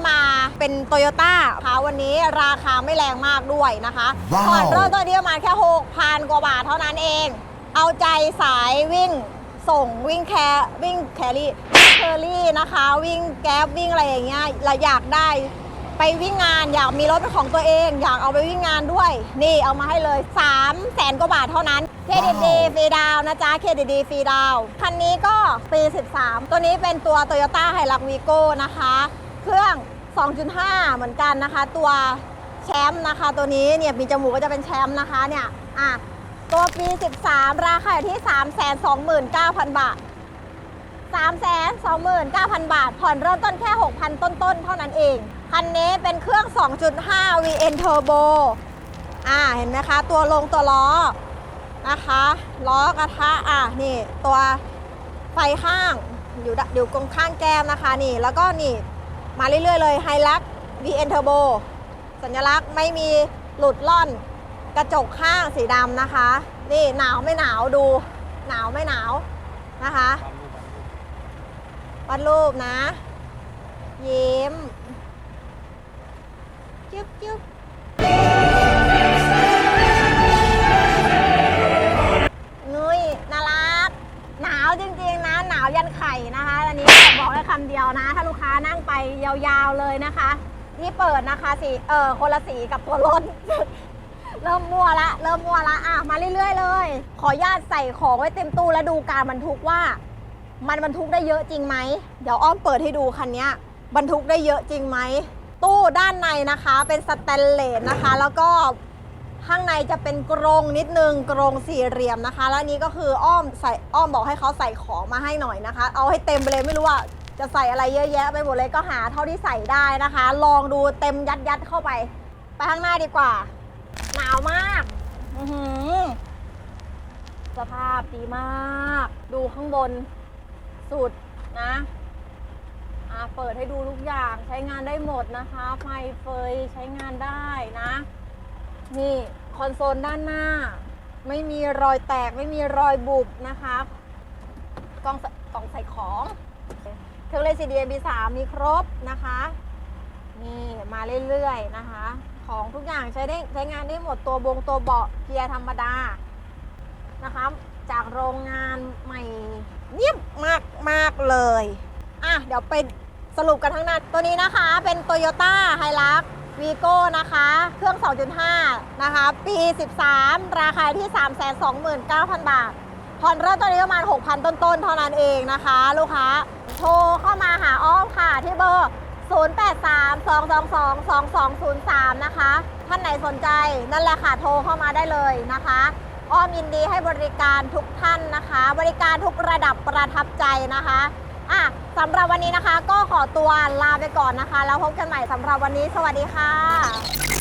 นี้มาเป็นโตโยต้าค่ะวันนี้ราคาไม่แรงมากด้วยนะคะว้าวผ่อนเริ่มต้นที่ประมาณแค่6,000กว่าบาทเท่านั้นเอง เอาใจสายวิ่งส่งวิ่งแคร์วิ่งแครี่เคอรี่นะคะ วิ่งแก๊บวิ่งอะไรอย่างเงี้ยเราอยากได้ไปวิ่งงานอยากมีรถเป็นของตัวเอง อยากเอาไปวิ่งงานด้วย นี่เอามาให้เลย 3 0 0แสนกว่าบาทเท่านั้นเครดิตดีฟรีดาวน์นะจ๊ะเครดิตดีฟรีดาวน์คันนี้ก็ปี 13 ตัวนี้เป็นตัว Toyota h i l u x v i g o นะคะ เครื่อง 2.5 เหมือนกันนะคะ ตัวแชมป์นะคะ ตัวนี้เนี่ยมีจมูกก็จะเป็นแชมป์นะคะเนี่ยอะตัวปี 13 ราคาอยู่ที่ 329,000 บาท 329,000 บาท ผ่อนเริ่มต้นแค่ 6,000 ต้นๆ เท่านั้นเอง คันนี้เป็นเครื่อง 2.5 VN Turbo อ่า เห็นไหมคะ ตัวลงตัวล้อ นะคะ ล้อกระทะ อะนี่ ตัวไฟข้าง อยู่ดอยู่ตรงข้างแก้มนะคะ นี่ แล้วก็นี่ มาเรื่อยๆเลยไฮลัก VN Turbo สัญลักษณ์ไม่มีหลุดล่อน กระจกข้างสีดำนะคะ นี่หนาวไม่หนาวดู หนาวไม่หนาวนะคะวัดรูปนะ ยิ้ม จุ๊บจุ๊บ ริงๆนะหนาวยันไข่นะคะอันนี้บอกได้คำเดียวนะ ถ้าลูกค้านั่งไปยาวๆเลยนะคะนี่เปิดนะคะสีเออคนละสีกับตัวรถ เริ่มมั่วละเริ่มมั่วละอะมาเรื่อยๆเลย ขออนุญาตใส่ของไว้เต็มตู้แล้วดูการบรรทุกว่า มันบรรทุกได้เยอะจริงไหมเดี๋ยวอ้อมเปิดให้ดูคันนี้บรรทุกได้เยอะจริงไหมตู้ด้านในนะคะเป็นสแตนเลสนะคะ แล้วก็ ข้างในจะเป็นกรงนิดนึงกรงสี่เหลี่ยมนะคะ แล้วนี้ก็คืออ้อมใส่อ้อมบอกให้เขาใส่ของมาให้หน่อยนะคะ เอาให้เต็มไปเลยไม่รู้ว่าจะใส่อะไรเยอะแยะไปหมดเลยก็หาเท่าที่ใส่ได้นะคะ ลองดูเต็มยัดยัดเข้าไป ไปข้างหน้าดีกว่า หนาวมากสภาพดีมาก ดูข้างบนสุดนะอ่าเปิดให้ดูทุกอย่างใช้งานได้หมดนะคะ ไฟเฟยใช้งานได้นะ นี่คอนโซลด้านหน้า ไม่มีรอยแตกไม่มีรอยบุบนะคะกล่องกล่องใส่ของเครื่องเล่น CD MP3 มีครบนะคะนี่มาเรื่อยๆนะคะ ของทุกอย่างใช้ได้ใช้งานได้หมดตัวบงตัวเบาะเกียร์ธรรมดานะคะจากโรงงานใหม่เนียบมากมากๆเลย อะ เดี๋ยวไปสรุปกันทั้งนั้น ตัวนี้นะคะเป็น Toyota h i l u x v i g o นะคะ เครื่อง 2.5 นะคะ ปี 13 ราคาที่ 329,000 บาท ผ่อนเริ่มต้นนี้ประมาณ 6,000 ต้นๆ เท่านั้นเองนะคะ ลูกค้า โทรเข้ามาหาอ้อมค่ะที่เบอร์ 0832222203 นะคะ ท่านไหนสนใจนั่นแหละค่ะ โทรเข้ามาได้เลยนะคะ อ้อมยินดีให้บริการทุกท่านนะคะ บริการทุกระดับประทับใจนะคะ อะสำหรับวันนี้นะคะ ก็ขอตัวลาไปก่อนนะคะ แล้วพบกันใหม่สำหรับวันนี้ สวัสดีค่ะ